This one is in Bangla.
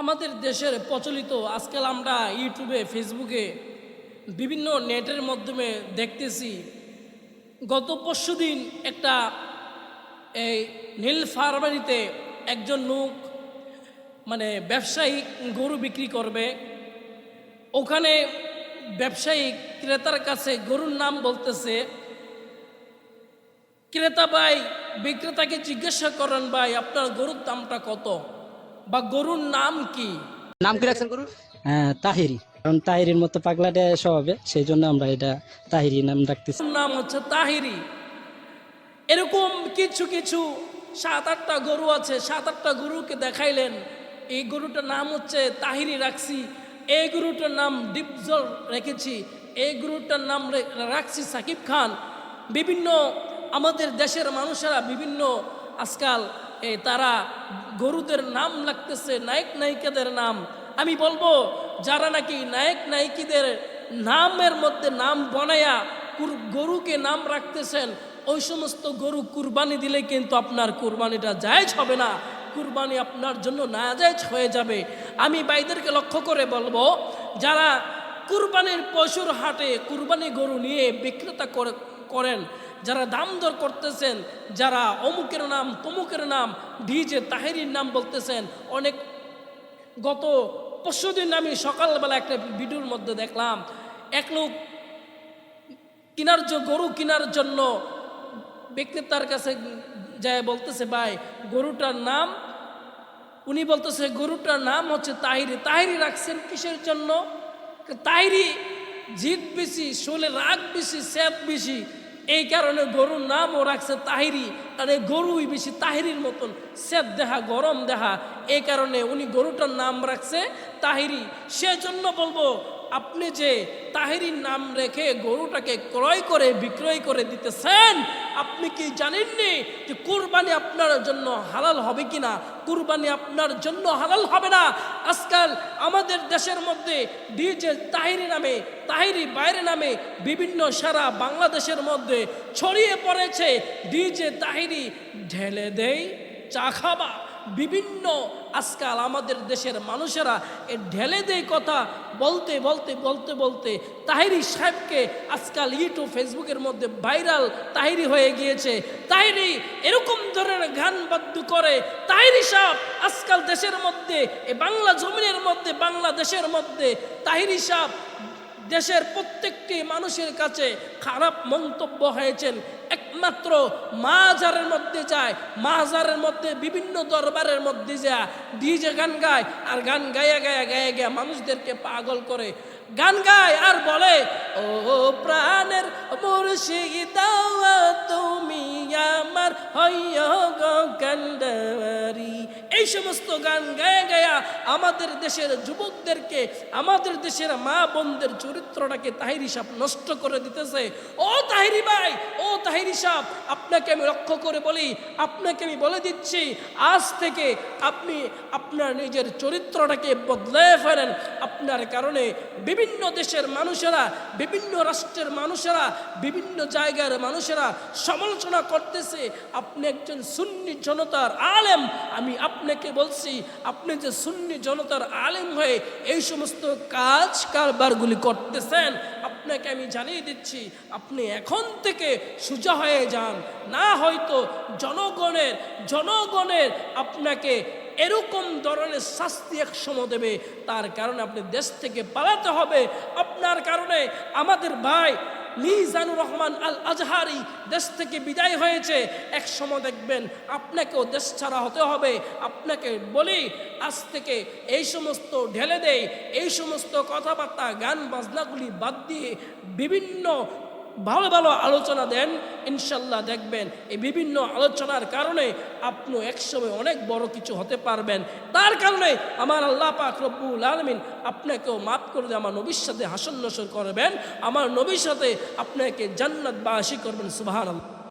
আমাদের দেশের প্রচলিত, আজকাল আমরা ইউটিউবে, ফেসবুকে বিভিন্ন নেটের মাধ্যমে দেখতেছি, গত পরশু দিন একটা, এই নীল ফার্মারিতে একজন লোক মানে ব্যবসায়ী গরু বিক্রি করবে। ওখানে ব্যবসায়ী ক্রেতার কাছে গরুর নাম বলতেছে, ক্রেতা ভাই, বিক্রেতাকে জিজ্ঞাসা করেন ভাই, আপনার গরুর দামটা কত? বা গরুর নাম কি? নাম কি রাখছেন গরুর হ্যাঁ তাহিরি। কারণ তাহিরির মতো পাগলাটে স্বভাবে সেই জন্য আমরা এটা তাহিরি নাম রাখতেছি নাম হচ্ছে তাহিরি। এরকম কিছু কিছু সাত আটটা গরু আছে সাত আটটা গরুকে দেখাইলেন। এই গরুটার নাম হচ্ছে তাহিরি রাখছি। এই গরুটার নাম ডিপজল রেখেছি। এই গরুটার নাম রে- রাখছি সাকিব খান। বিভিন্ন আমাদের দেশের মানুষেরা বিভিন্ন আজকাল এ, তারা গরুদের নাম লাগতেছে নায়ক নায়িকাদের নাম। আমি বলব, যারা নাকি নায়ক নায়িকীদের নামের মধ্যে নাম বনায়া গরুকে নাম রাখতেছেন, ওই সমস্ত গরু কুরবানি দিলে কিন্তু আপনার কুরবানিটা জায়জ হবে না। কুরবানি আপনার জন্য না জায়জ হয়ে যাবে। আমি বাইদেরকে লক্ষ্য করে বলব, যারা কুরবানির পশুর হাটে কুরবানি গরু নিয়ে বিক্রেতা করে করেন। যারা দাম দর করতেছেন, যারা অমুকের নাম, তমুকের নাম ডিজে তাহেরির নাম বলতেছেন, অনেক গত পরশুদিন আমি সকালবেলা একটা ভিডিওর মধ্যে দেখলাম, এক লোক কেনার জ- গরু কেনার জন্য বিক্রেতার কাছে যায় বলতেছে, ভাই, গরুটার নাম উনি বলতেছে, গরুটার নাম হচ্ছে তাহিরি। তাহিরি রাখছেন কিসের জন্য? তাহিরি জিদ বেশি, শোলে রাগ বেশি, স্যাপ বেশি। এই কারণে গরুর নামও রাখছে তাহিরি। এই গরুই বেশি তাহিরির মতন। সেদ দেহা, গরম দেহা। এই কারণে উনি গরুটার নাম রাখছে তাহিরি। সেজন্য বলব আপনি যে তাহিরির নাম রেখে গরুটাকে ক্রয় করে, বিক্রয় করে দিতেছেন, আপনি কি জানেননি যে কুরবানি আপনার জন্য হালাল হবে কি না কুরবানি আপনার জন্য হালাল হবে না। আজকাল আমাদের দেশের মধ্যে ডিজে তাহিরি নামে, তাহিরি বাইরে নামে বিভিন্ন সারা বাংলাদেশের মধ্যে ছড়িয়ে পড়েছে। ডিজে তাহিরি ঢেলে দেই, চা খাবা। বিভিন্ন আজকাল আমাদের দেশের মানুষেরা এ ঢেলে দেয় কথা বলতে বলতে বলতে বলতে। তাহিরি সাহেবকে আজকাল ইউটিউব, ফেসবুকের মধ্যে ভাইরাল তাহিরি হয়ে গিয়েছে। তাহিরি এরকম ধরনের গান বাদ্য করে তাহিরি সাহেব আজকাল দেশের মধ্যে, এ বাংলা জমিনের মধ্যে, বাংলাদেশের মধ্যে তাহিরি সাহেব দেশের প্রত্যেকটি মানুষের কাছে খারাপ মন্তব্য হয়েছেন। একমাত্র মাজারের মধ্যে যায়, মাজারের মধ্যে বিভিন্ন দরবারের মধ্যে যায় ডিজে গান গায়, আর গান গায়া গায়া গায়া গায়া মানুষদেরকে পাগল করে। গান গায় আর বলে, ও প্রাণের মুর্শিদা তুমি আমার হইয় গান এই সমস্ত গান গায়ে গায়া আমাদের দেশের যুবকদেরকে, আমাদের দেশের মা বোনদের চরিত্রটাকে তাহিরি সাপ নষ্ট করে দিতেছে। ও তাহিরি ভাই, ও তাহিরি সাপ, আপনাকে আমি লক্ষ্য করে বলি, আপনাকে আমি বলে দিচ্ছি, আজ থেকে আপনি আপনার নিজের চরিত্রটাকে বদলে ফেলেন। আপনার কারণে বিভিন্ন দেশের মানুষেরা, বিভিন্ন রাষ্ট্রের মানুষেরা, বিভিন্ন জায়গার মানুষেরা সমালোচনা করতেছে। আপনি একজন সুন্নি জনতার আলেম, আমি আপনাকে বলছি, আপনি যে সুন্নি জনতার আলেম হয়ে এই সমস্ত কাজ কারবারগুলি করতেছেন, আপনাকে আমি জানিয়ে দিচ্ছি, আপনি এখন থেকে সোজা হয়ে যান। না হয়তো জনগণের জনগণের আপনাকে এরকম ধরনের শাস্তি এক সময় দেবে, তার কারণে আপনি দেশ থেকে পালাতে হবে। আপনার কারণে আমাদের ভাই মিজানুর রহমান আল আজহারি দেশ থেকে বিদায় হয়েছে। এক সময় দেখবেন আপনাকেও দেশ ছাড়া হতে হবে। আপনাকে বলি, আজ থেকে এই সমস্ত ঢেলে দেয় এই সমস্ত কথাবার্তা, গান, বাজনাগুলি বাদ দিয়ে বিভিন্ন ভালো ভালো আলোচনা দেন, ইনশাল্লাহ দেখবেন এই বিভিন্ন আলোচনার কারণে আপনি একসময় অনেক বড় কিছু হতে পারবেন। তার কারণে আমার আল্লাহ পাক রব্বুল আলমিন আপনাকেও মাফ করে দিয়ে আমার নবীর সাথে হাসন নসর করবেন। আমার নবীর সাথে আপনাকে জান্নাত বাসী করবেন সুবাহ